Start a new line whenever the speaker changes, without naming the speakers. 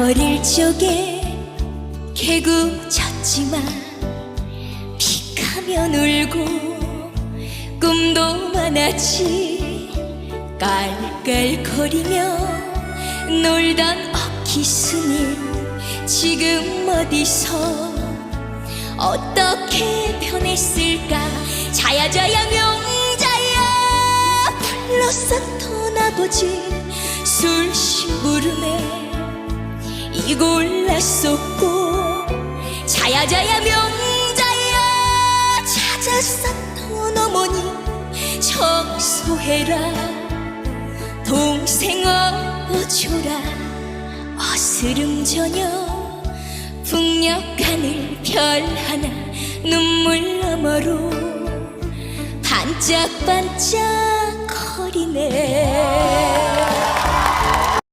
어릴 적에 개구 쳤지만 픽하면 울고 꿈도 많았지. 깔깔거리며 놀던 어키스님 지금 어디서 어떻게 변했을까? 자야 자야 명자야 불렀었던 아버지. 술 심부름에 이골랐었고 자야 자야 명자야 찾았었던 어머니 청소해라 동생 어줘라 어스름 저녁 북녘 하늘 별 하나 눈물 너머로 반짝반짝